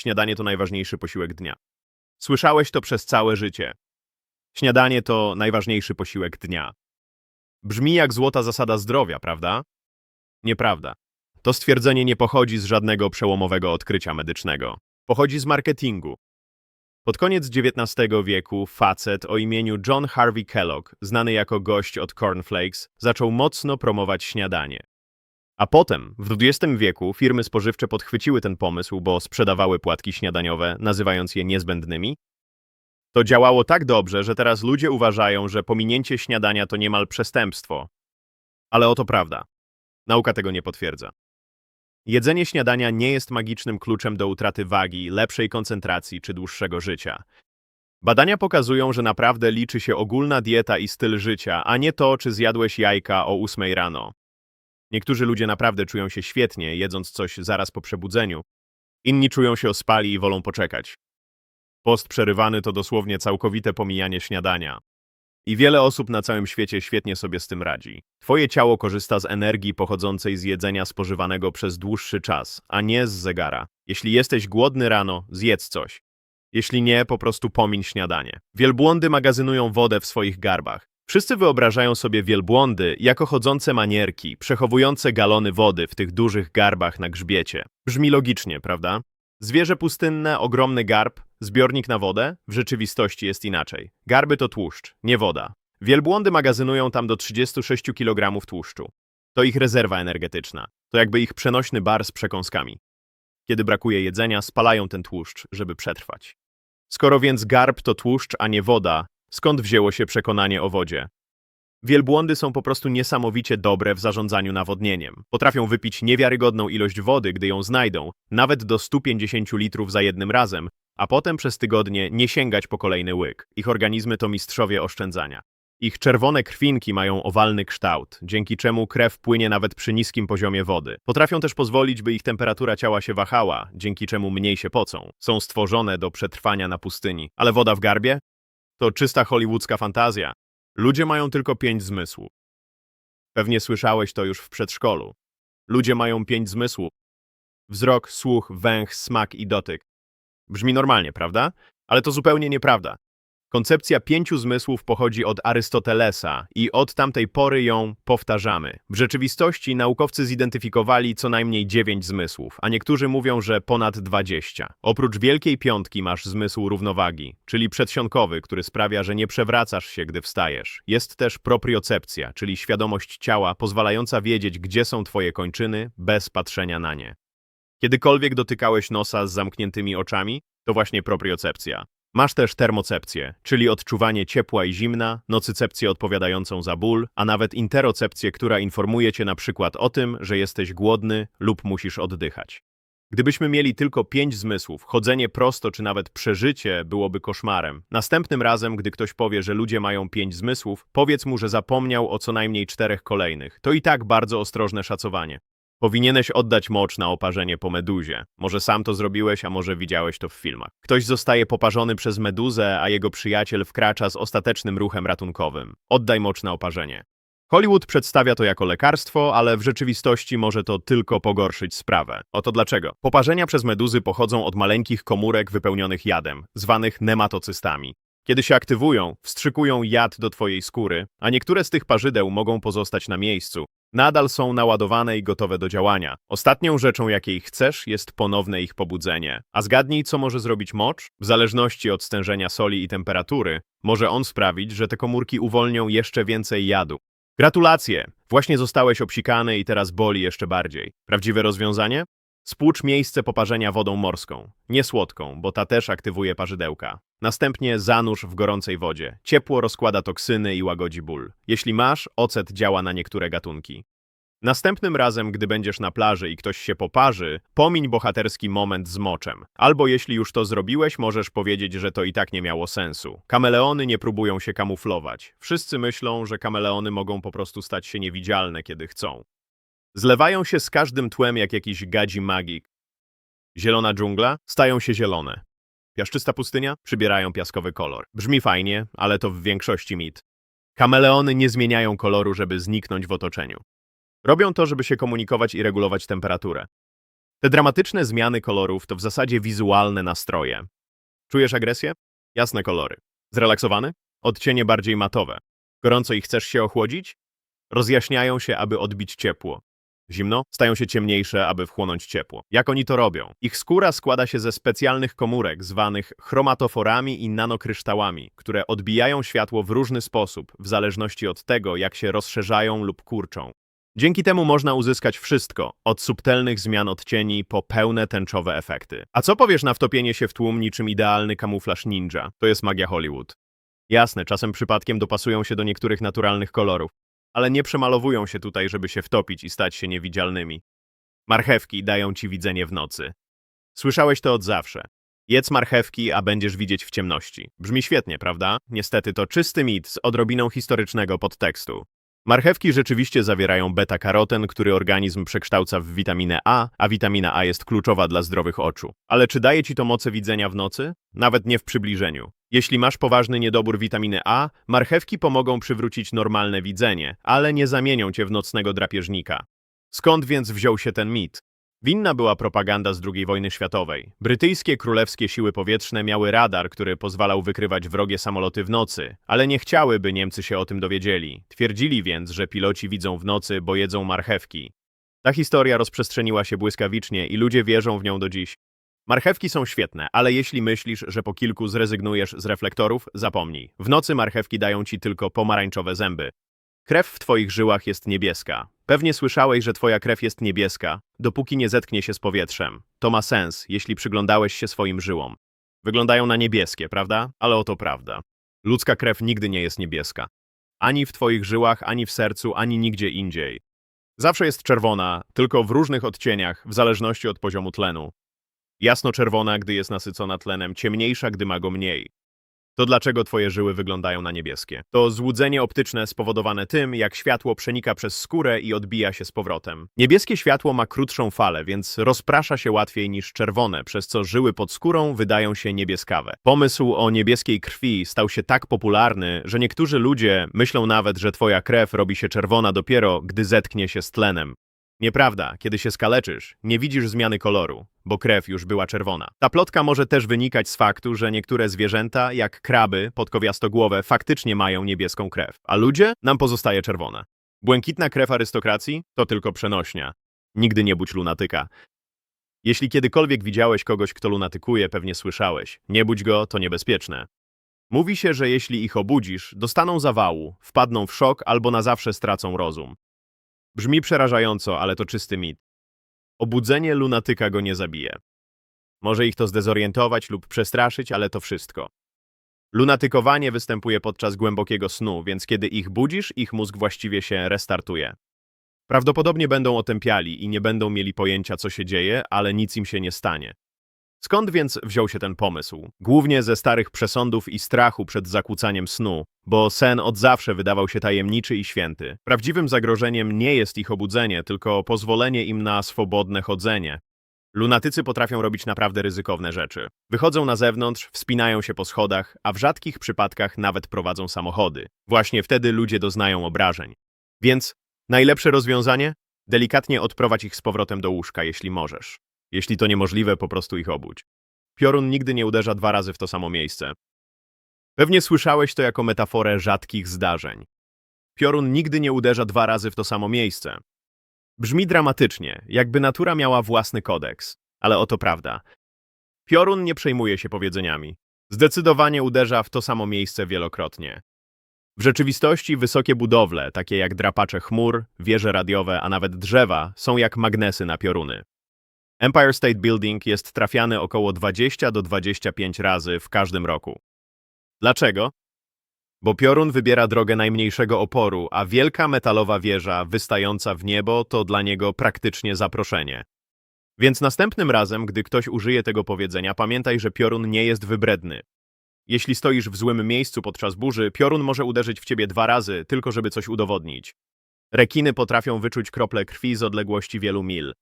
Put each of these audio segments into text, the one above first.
Śniadanie to najważniejszy posiłek dnia. Słyszałeś to przez całe życie. Śniadanie to najważniejszy posiłek dnia. Brzmi jak złota zasada zdrowia, prawda? Nieprawda. To stwierdzenie nie pochodzi z żadnego przełomowego odkrycia medycznego. Pochodzi z marketingu. Pod koniec XIX wieku facet o imieniu John Harvey Kellogg, znany jako gość od Cornflakes, zaczął mocno promować śniadanie. A potem, w XX wieku, firmy spożywcze podchwyciły ten pomysł, bo sprzedawały płatki śniadaniowe, nazywając je niezbędnymi. To działało tak dobrze, że teraz ludzie uważają, że pominięcie śniadania to niemal przestępstwo. Ale oto prawda. Nauka tego nie potwierdza. Jedzenie śniadania nie jest magicznym kluczem do utraty wagi, lepszej koncentracji czy dłuższego życia. Badania pokazują, że naprawdę liczy się ogólna dieta i styl życia, a nie to, czy zjadłeś jajka o 8 rano. Niektórzy ludzie naprawdę czują się świetnie, jedząc coś zaraz po przebudzeniu. Inni czują się ospali i wolą poczekać. Post przerywany to dosłownie całkowite pomijanie śniadania. I wiele osób na całym świecie świetnie sobie z tym radzi. Twoje ciało korzysta z energii pochodzącej z jedzenia spożywanego przez dłuższy czas, a nie z zegara. Jeśli jesteś głodny rano, zjedz coś. Jeśli nie, po prostu pomiń śniadanie. Wielbłądy magazynują wodę w swoich garbach. Wszyscy wyobrażają sobie wielbłądy jako chodzące manierki, przechowujące galony wody w tych dużych garbach na grzbiecie. Brzmi logicznie, prawda? Zwierzę pustynne, ogromny garb, zbiornik na wodę? W rzeczywistości jest inaczej. Garby to tłuszcz, nie woda. Wielbłądy magazynują tam do 36 kg tłuszczu. To ich rezerwa energetyczna. To jakby ich przenośny bar z przekąskami. Kiedy brakuje jedzenia, spalają ten tłuszcz, żeby przetrwać. Skoro więc garb to tłuszcz, a nie woda, skąd wzięło się przekonanie o wodzie? Wielbłądy są po prostu niesamowicie dobre w zarządzaniu nawodnieniem. Potrafią wypić niewiarygodną ilość wody, gdy ją znajdą, nawet do 150 litrów za jednym razem, a potem przez tygodnie nie sięgać po kolejny łyk. Ich organizmy to mistrzowie oszczędzania. Ich czerwone krwinki mają owalny kształt, dzięki czemu krew płynie nawet przy niskim poziomie wody. Potrafią też pozwolić, by ich temperatura ciała się wahała, dzięki czemu mniej się pocą. Są stworzone do przetrwania na pustyni. Ale woda w garbie? To czysta hollywoodzka fantazja. Ludzie mają tylko pięć zmysłów. Pewnie słyszałeś to już w przedszkolu. Ludzie mają pięć zmysłów. Wzrok, słuch, węch, smak i dotyk. Brzmi normalnie, prawda? Ale to zupełnie nieprawda. Koncepcja pięciu zmysłów pochodzi od Arystotelesa i od tamtej pory ją powtarzamy. W rzeczywistości naukowcy zidentyfikowali co najmniej dziewięć zmysłów, a niektórzy mówią, że ponad dwadzieścia. Oprócz Wielkiej Piątki masz zmysł równowagi, czyli przedsionkowy, który sprawia, że nie przewracasz się, gdy wstajesz. Jest też propriocepcja, czyli świadomość ciała pozwalająca wiedzieć, gdzie są twoje kończyny, bez patrzenia na nie. Kiedykolwiek dotykałeś nosa z zamkniętymi oczami? To właśnie propriocepcja. Masz też termocepcję, czyli odczuwanie ciepła i zimna, nocycepcję odpowiadającą za ból, a nawet interocepcję, która informuje cię na przykład o tym, że jesteś głodny lub musisz oddychać. Gdybyśmy mieli tylko pięć zmysłów, chodzenie prosto czy nawet przeżycie byłoby koszmarem. Następnym razem, gdy ktoś powie, że ludzie mają pięć zmysłów, powiedz mu, że zapomniał o co najmniej czterech kolejnych. To i tak bardzo ostrożne szacowanie. Powinieneś oddać mocz na oparzenie po meduzie. Może sam to zrobiłeś, a może widziałeś to w filmach. Ktoś zostaje poparzony przez meduzę, a jego przyjaciel wkracza z ostatecznym ruchem ratunkowym. Oddaj mocz na oparzenie. Hollywood przedstawia to jako lekarstwo, ale w rzeczywistości może to tylko pogorszyć sprawę. Oto dlaczego. Poparzenia przez meduzy pochodzą od maleńkich komórek wypełnionych jadem, zwanych nematocystami. Kiedy się aktywują, wstrzykują jad do twojej skóry, a niektóre z tych parzydeł mogą pozostać na miejscu, nadal są naładowane i gotowe do działania. Ostatnią rzeczą, jakiej chcesz, jest ponowne ich pobudzenie. A zgadnij, co może zrobić mocz? W zależności od stężenia soli i temperatury, może on sprawić, że te komórki uwolnią jeszcze więcej jadu. Gratulacje! Właśnie zostałeś obsikany i teraz boli jeszcze bardziej. Prawdziwe rozwiązanie? Spłucz miejsce poparzenia wodą morską, nie słodką, bo ta też aktywuje parzydełka. Następnie zanurz w gorącej wodzie. Ciepło rozkłada toksyny i łagodzi ból. Jeśli masz, ocet działa na niektóre gatunki. Następnym razem, gdy będziesz na plaży i ktoś się poparzy, pomiń bohaterski moment z moczem. Albo jeśli już to zrobiłeś, możesz powiedzieć, że to i tak nie miało sensu. Kameleony nie próbują się kamuflować. Wszyscy myślą, że kameleony mogą po prostu stać się niewidzialne, kiedy chcą. Zlewają się z każdym tłem jak jakiś gadzi magik. Zielona dżungla stają się zielone. Piaszczysta pustynia przybierają piaskowy kolor. Brzmi fajnie, ale to w większości mit. Kameleony nie zmieniają koloru, żeby zniknąć w otoczeniu. Robią to, żeby się komunikować i regulować temperaturę. Te dramatyczne zmiany kolorów to w zasadzie wizualne nastroje. Czujesz agresję? Jasne kolory. Zrelaksowany? Odcienie bardziej matowe. Gorąco i chcesz się ochłodzić? Rozjaśniają się, aby odbić ciepło. Zimno? Stają się ciemniejsze, aby wchłonąć ciepło. Jak oni to robią? Ich skóra składa się ze specjalnych komórek zwanych chromatoforami i nanokryształami, które odbijają światło w różny sposób, w zależności od tego, jak się rozszerzają lub kurczą. Dzięki temu można uzyskać wszystko, od subtelnych zmian odcieni po pełne tęczowe efekty. A co powiesz na wtopienie się w tłum niczym idealny kamuflaż ninja? To jest magia Hollywood. Jasne, czasem przypadkiem dopasują się do niektórych naturalnych kolorów, ale nie przemalowują się tutaj, żeby się wtopić i stać się niewidzialnymi. Marchewki dają ci widzenie w nocy. Słyszałeś to od zawsze. Jedz marchewki, a będziesz widzieć w ciemności. Brzmi świetnie, prawda? Niestety to czysty mit z odrobiną historycznego podtekstu. Marchewki rzeczywiście zawierają beta-karoten, który organizm przekształca w witaminę A, a witamina A jest kluczowa dla zdrowych oczu. Ale czy daje ci to moce widzenia w nocy? Nawet nie w przybliżeniu. Jeśli masz poważny niedobór witaminy A, marchewki pomogą przywrócić normalne widzenie, ale nie zamienią cię w nocnego drapieżnika. Skąd więc wziął się ten mit? Winna była propaganda z II wojny światowej. Brytyjskie królewskie siły powietrzne miały radar, który pozwalał wykrywać wrogie samoloty w nocy, ale nie chciały, by Niemcy się o tym dowiedzieli. Twierdzili więc, że piloci widzą w nocy, bo jedzą marchewki. Ta historia rozprzestrzeniła się błyskawicznie i ludzie wierzą w nią do dziś. Marchewki są świetne, ale jeśli myślisz, że po kilku zrezygnujesz z reflektorów, zapomnij. W nocy marchewki dają ci tylko pomarańczowe zęby. Krew w twoich żyłach jest niebieska. Pewnie słyszałeś, że twoja krew jest niebieska, dopóki nie zetknie się z powietrzem. To ma sens, jeśli przyglądałeś się swoim żyłom. Wyglądają na niebieskie, prawda? Ale oto prawda. Ludzka krew nigdy nie jest niebieska. Ani w twoich żyłach, ani w sercu, ani nigdzie indziej. Zawsze jest czerwona, tylko w różnych odcieniach, w zależności od poziomu tlenu. Jasno-czerwona, gdy jest nasycona tlenem, ciemniejsza, gdy ma go mniej. To dlaczego twoje żyły wyglądają na niebieskie? To złudzenie optyczne spowodowane tym, jak światło przenika przez skórę i odbija się z powrotem. Niebieskie światło ma krótszą falę, więc rozprasza się łatwiej niż czerwone, przez co żyły pod skórą wydają się niebieskawe. Pomysł o niebieskiej krwi stał się tak popularny, że niektórzy ludzie myślą nawet, że twoja krew robi się czerwona dopiero, gdy zetknie się z tlenem. Nieprawda, kiedy się skaleczysz, nie widzisz zmiany koloru, bo krew już była czerwona. Ta plotka może też wynikać z faktu, że niektóre zwierzęta, jak kraby, podkowiastogłowe, faktycznie mają niebieską krew, a ludzie nam pozostaje czerwona. Błękitna krew arystokracji to tylko przenośnia. Nigdy nie budź lunatyka. Jeśli kiedykolwiek widziałeś kogoś, kto lunatykuje, pewnie słyszałeś. Nie budź go, to niebezpieczne. Mówi się, że jeśli ich obudzisz, dostaną zawału, wpadną w szok albo na zawsze stracą rozum. Brzmi przerażająco, ale to czysty mit. Obudzenie lunatyka go nie zabije. Może ich to zdezorientować lub przestraszyć, ale to wszystko. Lunatykowanie występuje podczas głębokiego snu, więc kiedy ich budzisz, ich mózg właściwie się restartuje. Prawdopodobnie będą otępiali i nie będą mieli pojęcia, co się dzieje, ale nic im się nie stanie. Skąd więc wziął się ten pomysł? Głównie ze starych przesądów i strachu przed zakłócaniem snu, bo sen od zawsze wydawał się tajemniczy i święty. Prawdziwym zagrożeniem nie jest ich obudzenie, tylko pozwolenie im na swobodne chodzenie. Lunatycy potrafią robić naprawdę ryzykowne rzeczy. Wychodzą na zewnątrz, wspinają się po schodach, a w rzadkich przypadkach nawet prowadzą samochody. Właśnie wtedy ludzie doznają obrażeń. Więc najlepsze rozwiązanie? Delikatnie odprowadź ich z powrotem do łóżka, jeśli możesz. Jeśli to niemożliwe, po prostu ich obudź. Piorun nigdy nie uderza dwa razy w to samo miejsce. Pewnie słyszałeś to jako metaforę rzadkich zdarzeń. Piorun nigdy nie uderza dwa razy w to samo miejsce. Brzmi dramatycznie, jakby natura miała własny kodeks, ale oto prawda. Piorun nie przejmuje się powiedzeniami. Zdecydowanie uderza w to samo miejsce wielokrotnie. W rzeczywistości wysokie budowle, takie jak drapacze chmur, wieże radiowe, a nawet drzewa, są jak magnesy na pioruny. Empire State Building jest trafiany około 20 do 25 razy w każdym roku. Dlaczego? Bo piorun wybiera drogę najmniejszego oporu, a wielka metalowa wieża wystająca w niebo to dla niego praktycznie zaproszenie. Więc następnym razem, gdy ktoś użyje tego powiedzenia, pamiętaj, że piorun nie jest wybredny. Jeśli stoisz w złym miejscu podczas burzy, piorun może uderzyć w ciebie dwa razy, tylko żeby coś udowodnić. Rekiny potrafią wyczuć krople krwi z odległości wielu mil.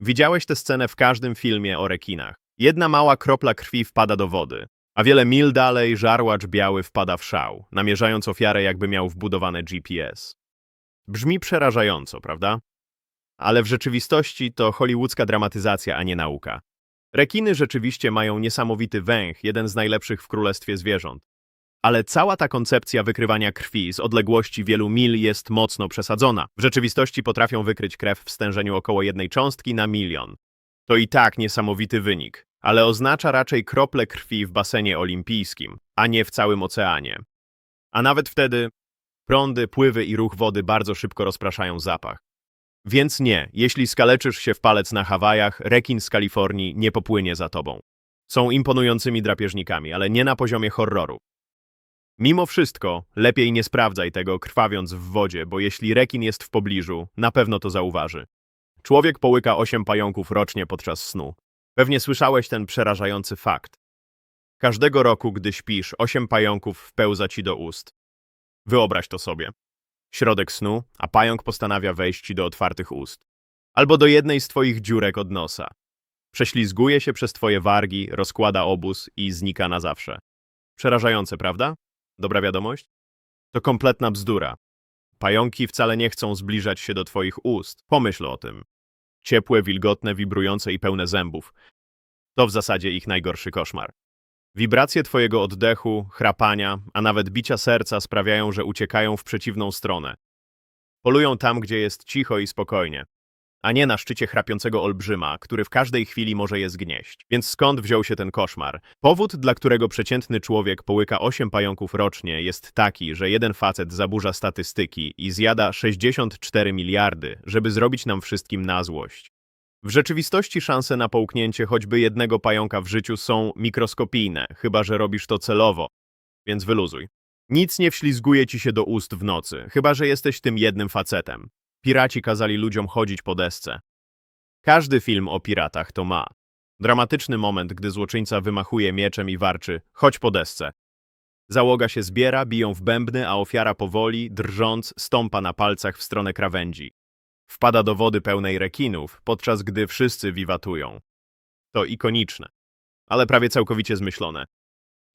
Widziałeś tę scenę w każdym filmie o rekinach. Jedna mała kropla krwi wpada do wody, a wiele mil dalej żarłacz biały wpada w szał, namierzając ofiarę jakby miał wbudowane GPS. Brzmi przerażająco, prawda? Ale w rzeczywistości to hollywoodzka dramatyzacja, a nie nauka. Rekiny rzeczywiście mają niesamowity węch, jeden z najlepszych w królestwie zwierząt. Ale cała ta koncepcja wykrywania krwi z odległości wielu mil jest mocno przesadzona. W rzeczywistości potrafią wykryć krew w stężeniu około jednej cząstki na milion. To i tak niesamowity wynik, ale oznacza raczej krople krwi w basenie olimpijskim, a nie w całym oceanie. A nawet wtedy prądy, pływy i ruch wody bardzo szybko rozpraszają zapach. Więc nie, jeśli skaleczysz się w palec na Hawajach, rekin z Kalifornii nie popłynie za tobą. Są imponującymi drapieżnikami, ale nie na poziomie horroru. Mimo wszystko, lepiej nie sprawdzaj tego krwawiąc w wodzie, bo jeśli rekin jest w pobliżu, na pewno to zauważy. Człowiek połyka 8 pająków rocznie podczas snu. Pewnie słyszałeś ten przerażający fakt. Każdego roku, gdy śpisz, 8 pająków wpełza ci do ust. Wyobraź to sobie. Środek snu, a pająk postanawia wejść ci do otwartych ust. Albo do jednej z twoich dziurek od nosa. Prześlizguje się przez twoje wargi, rozkłada obóz i znika na zawsze. Przerażające, prawda? Dobra wiadomość? To kompletna bzdura. Pająki wcale nie chcą zbliżać się do twoich ust. Pomyśl o tym. Ciepłe, wilgotne, wibrujące i pełne zębów. To w zasadzie ich najgorszy koszmar. Wibracje twojego oddechu, chrapania, a nawet bicia serca sprawiają, że uciekają w przeciwną stronę. Polują tam, gdzie jest cicho i spokojnie, a nie na szczycie chrapiącego olbrzyma, który w każdej chwili może je zgnieść. Więc skąd wziął się ten koszmar? Powód, dla którego przeciętny człowiek połyka 8 pająków rocznie jest taki, że jeden facet zaburza statystyki i zjada 64 miliardy, żeby zrobić nam wszystkim na złość. W rzeczywistości szanse na połknięcie choćby jednego pająka w życiu są mikroskopijne, chyba że robisz to celowo, więc wyluzuj. Nic nie wślizguje ci się do ust w nocy, chyba że jesteś tym jednym facetem. Piraci kazali ludziom chodzić po desce. Każdy film o piratach to ma. Dramatyczny moment, gdy złoczyńca wymachuje mieczem i warczy chodź po desce. Załoga się zbiera, biją w bębny, a ofiara powoli, drżąc, stąpa na palcach w stronę krawędzi. Wpada do wody pełnej rekinów, podczas gdy wszyscy wiwatują. To ikoniczne, ale prawie całkowicie zmyślone.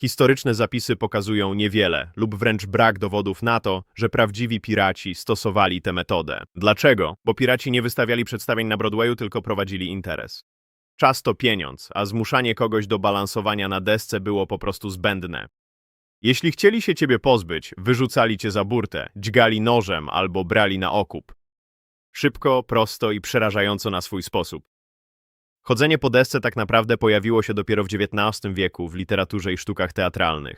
Historyczne zapisy pokazują niewiele lub wręcz brak dowodów na to, że prawdziwi piraci stosowali tę metodę. Dlaczego? Bo piraci nie wystawiali przedstawień na Broadwayu, tylko prowadzili interes. Czas to pieniądz, a zmuszanie kogoś do balansowania na desce było po prostu zbędne. Jeśli chcieli się ciebie pozbyć, wyrzucali cię za burtę, dźgali nożem albo brali na okup. Szybko, prosto i przerażająco na swój sposób. Chodzenie po desce tak naprawdę pojawiło się dopiero w XIX wieku w literaturze i sztukach teatralnych.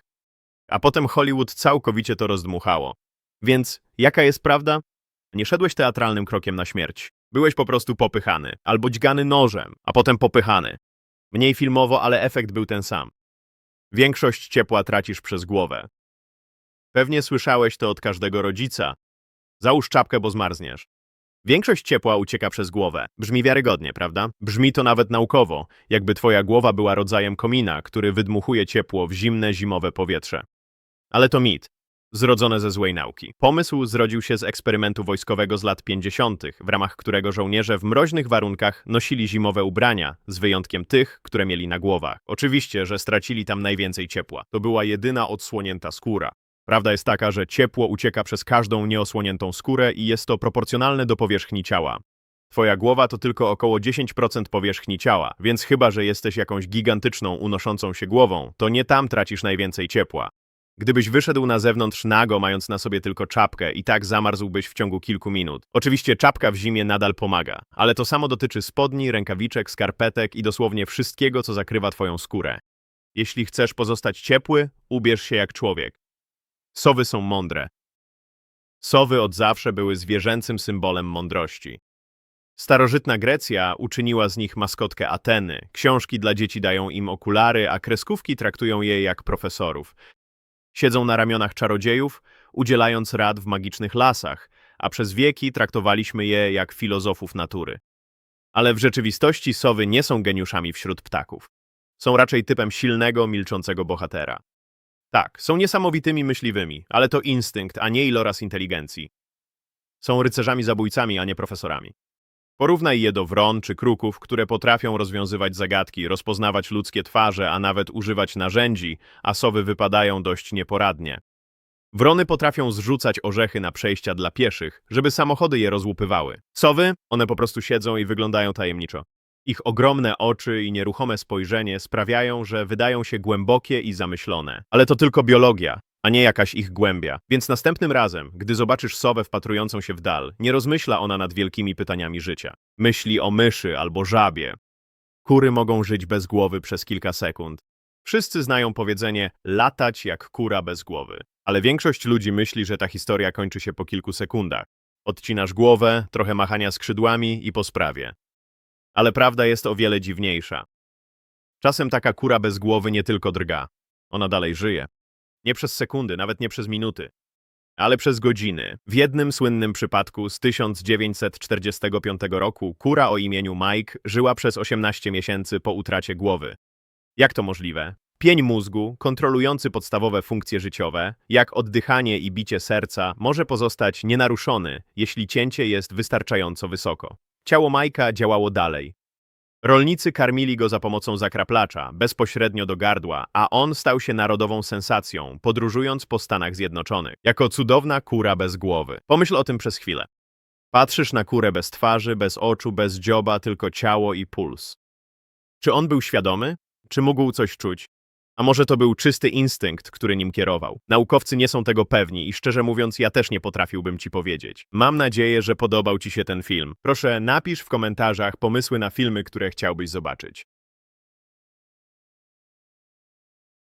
A potem Hollywood całkowicie to rozdmuchało. Więc jaka jest prawda? Nie szedłeś teatralnym krokiem na śmierć. Byłeś po prostu popychany, albo dźgany nożem, a potem popychany. Mniej filmowo, ale efekt był ten sam. Większość ciepła tracisz przez głowę. Pewnie słyszałeś to od każdego rodzica. Załóż czapkę, bo zmarzniesz. Większość ciepła ucieka przez głowę. Brzmi wiarygodnie, prawda? Brzmi to nawet naukowo, jakby twoja głowa była rodzajem komina, który wydmuchuje ciepło w zimne, zimowe powietrze. Ale to mit, zrodzone ze złej nauki. Pomysł zrodził się z eksperymentu wojskowego z lat 50., w ramach którego żołnierze w mroźnych warunkach nosili zimowe ubrania, z wyjątkiem tych, które mieli na głowach. Oczywiście, że stracili tam najwięcej ciepła. To była jedyna odsłonięta skóra. Prawda jest taka, że ciepło ucieka przez każdą nieosłoniętą skórę i jest to proporcjonalne do powierzchni ciała. Twoja głowa to tylko około 10% powierzchni ciała, więc chyba, że jesteś jakąś gigantyczną, unoszącą się głową, to nie tam tracisz najwięcej ciepła. Gdybyś wyszedł na zewnątrz nago, mając na sobie tylko czapkę, i tak zamarzłbyś w ciągu kilku minut. Oczywiście czapka w zimie nadal pomaga, ale to samo dotyczy spodni, rękawiczek, skarpetek i dosłownie wszystkiego, co zakrywa twoją skórę. Jeśli chcesz pozostać ciepły, ubierz się jak człowiek. Sowy są mądre. Sowy od zawsze były zwierzęcym symbolem mądrości. Starożytna Grecja uczyniła z nich maskotkę Ateny. Książki dla dzieci dają im okulary, a kreskówki traktują je jak profesorów. Siedzą na ramionach czarodziejów, udzielając rad w magicznych lasach, a przez wieki traktowaliśmy je jak filozofów natury. Ale w rzeczywistości sowy nie są geniuszami wśród ptaków. Są raczej typem silnego, milczącego bohatera. Tak, są niesamowitymi myśliwymi, ale to instynkt, a nie iloraz inteligencji. Są rycerzami zabójcami, a nie profesorami. Porównaj je do wron czy kruków, które potrafią rozwiązywać zagadki, rozpoznawać ludzkie twarze, a nawet używać narzędzi, a sowy wypadają dość nieporadnie. Wrony potrafią zrzucać orzechy na przejścia dla pieszych, żeby samochody je rozłupywały. Sowy, one po prostu siedzą i wyglądają tajemniczo. Ich ogromne oczy i nieruchome spojrzenie sprawiają, że wydają się głębokie i zamyślone. Ale to tylko biologia, a nie jakaś ich głębia. Więc następnym razem, gdy zobaczysz sowę wpatrującą się w dal, nie rozmyśla ona nad wielkimi pytaniami życia. Myśli o myszy albo żabie. Kury mogą żyć bez głowy przez kilka sekund. Wszyscy znają powiedzenie latać jak kura bez głowy. Ale większość ludzi myśli, że ta historia kończy się po kilku sekundach. Odcinasz głowę, trochę machania skrzydłami i po sprawie. Ale prawda jest o wiele dziwniejsza. Czasem taka kura bez głowy nie tylko drga. Ona dalej żyje. Nie przez sekundy, nawet nie przez minuty, ale przez godziny. W jednym słynnym przypadku z 1945 roku kura o imieniu Mike żyła przez 18 miesięcy po utracie głowy. Jak to możliwe? Pień mózgu, kontrolujący podstawowe funkcje życiowe, jak oddychanie i bicie serca, może pozostać nienaruszony, jeśli cięcie jest wystarczająco wysoko. Ciało Majka działało dalej. Rolnicy karmili go za pomocą zakraplacza, bezpośrednio do gardła, a on stał się narodową sensacją, podróżując po Stanach Zjednoczonych, jako cudowna kura bez głowy. Pomyśl o tym przez chwilę. Patrzysz na kurę bez twarzy, bez oczu, bez dzioba, tylko ciało i puls. Czy on był świadomy? Czy mógł coś czuć? A może to był czysty instynkt, który nim kierował? Naukowcy nie są tego pewni i szczerze mówiąc, ja też nie potrafiłbym ci powiedzieć. Mam nadzieję, że podobał ci się ten film. Proszę napisz w komentarzach pomysły na filmy, które chciałbyś zobaczyć.